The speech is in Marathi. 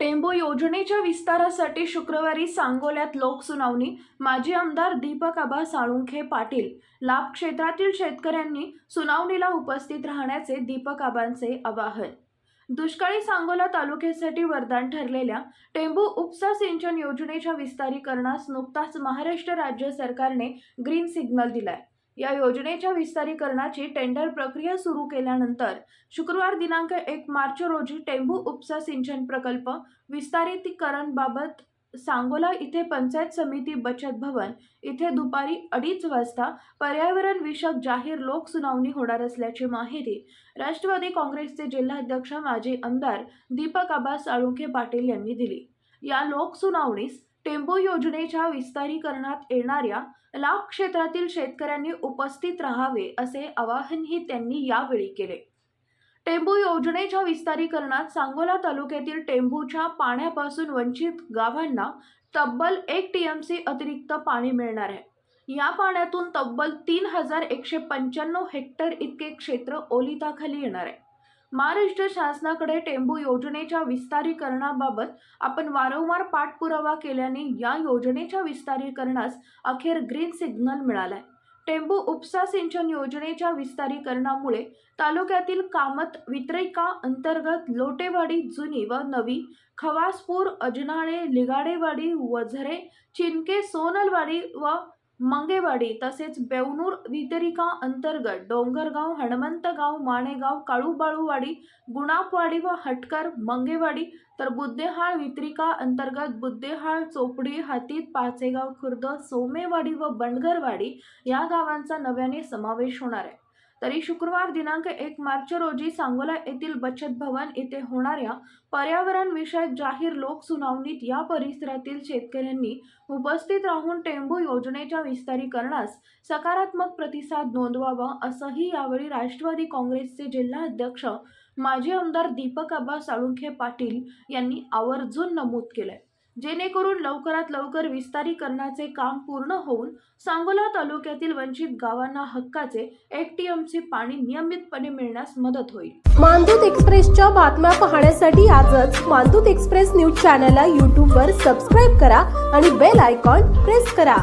टेंबो योजनेच्या विस्तारासाठी शुक्रवारी सांगोल्यात लोकसुनावणी माजी आमदार दीपक आबा साळुंखे पाटील लाभ क्षेत्रातील शेतकऱ्यांनी सुनावणीला उपस्थित राहण्याचे दीपक आबांचे आवाहन. दुष्काळी सांगोला तालुक्यासाठी वरदान ठरलेल्या टेंबू उपसा सिंचन योजनेच्या विस्तारीकरणास नुकताच महाराष्ट्र राज्य सरकारने ग्रीन सिग्नल दिलाय. या योजनेच्या विस्तारीकरणाची टेंडर प्रक्रिया सुरू केल्यानंतर शुक्रवार दिनांक एक मार्च रोजी टेंभू उपसा सिंचन प्रकल्प विस्तारितीकरणबाबत सांगोला इथे पंचायत समिती बचत भवन इथे दुपारी अडीच वाजता पर्यावरण विषयक जाहीर लोकसुनावणी होणार असल्याची माहिती राष्ट्रवादी काँग्रेसचे जिल्हाध्यक्ष माजी आमदार दीपक आबा साळुंखे पाटील यांनी दिली. या लोकसुनावणीस टेम्पो योजनेच्या विस्तारीकरणात येणाऱ्या लाभ क्षेत्रातील शेतकऱ्यांनी उपस्थित राहावे असे आवाहनही त्यांनी यावेळी केले. टेंबू योजनेच्या विस्तारीकरणात सांगोला तालुक्यातील टेंभूच्या पाण्यापासून वंचित गावांना तब्बल एक टीएमसी अतिरिक्त पाणी मिळणार आहे. या पाण्यातून तब्बल तीन हजार एकशे पंच्याण्णव हेक्टर इतके क्षेत्र ओलिताखाली येणार आहे. महाराष्ट्र शासनाकडे टेंबू योजनेच्या विस्तारीकरणाबाबत आपण वारंवार पाठपुरावा केल्याने या योजनेच्या विस्तारीकरणास अखेर ग्रीन सिग्नल मिळालाय. टेंबू उपसा सिंचन योजनेच्या विस्तारीकरणामुळे तालुक्यातील कामत वितरिका अंतर्गत लोटेवाडी जुनी व नवी खवासपूर अजनाळे लिगाडेवाडी वझरे चिनके सोनलवाडी व मंगेवाडी तसेच बेवनूर वितरिका अंतर्गत डोंगरगाव हणमंतगाव माणेगाव काळूबाळूवाडी गुणापवाडी व हटकर मंगेवाडी तर बुद्धेहाळ वितरिका अंतर्गत बुद्धेहाळ चोपडी हातीत पाचेगाव खुर्द सोमेवाडी व बंडगरवाडी या गावांचा नव्याने समावेश होणार आहे. तरी शुक्रवार दिनांक एक मार्च रोजी सांगोला येथील बचत भवन येथे होणाऱ्या पर्यावरण विषयक जाहीर लोकसुनावणीत या परिसरातील शेतकऱ्यांनी उपस्थित राहून टेंभू योजनेच्या विस्तारीकरणास सकारात्मक प्रतिसाद नोंदवावा असंही यावेळी राष्ट्रवादी काँग्रेसचे जिल्हाध्यक्ष माजी आमदार दीपक आबा साळुंखे पाटील यांनी आवर्जून नमूद केलंय. जेणेकरून लवकरात लवकर विस्तारीकरणाचे काम पूर्ण होऊन सांगोला तालुक्यातील वंचित गावांना हक्काचे एटीएमचे पाणी नियमितपणे मिळण्यास मदत होईल. मानदूत एक्सप्रेसच्या बातम्या पाहण्यासाठी आजच मानदूत एक्सप्रेस न्यूज चॅनलला यूट्यूबवर सबस्क्राईब करा आणि बेल आयकॉन प्रेस करा.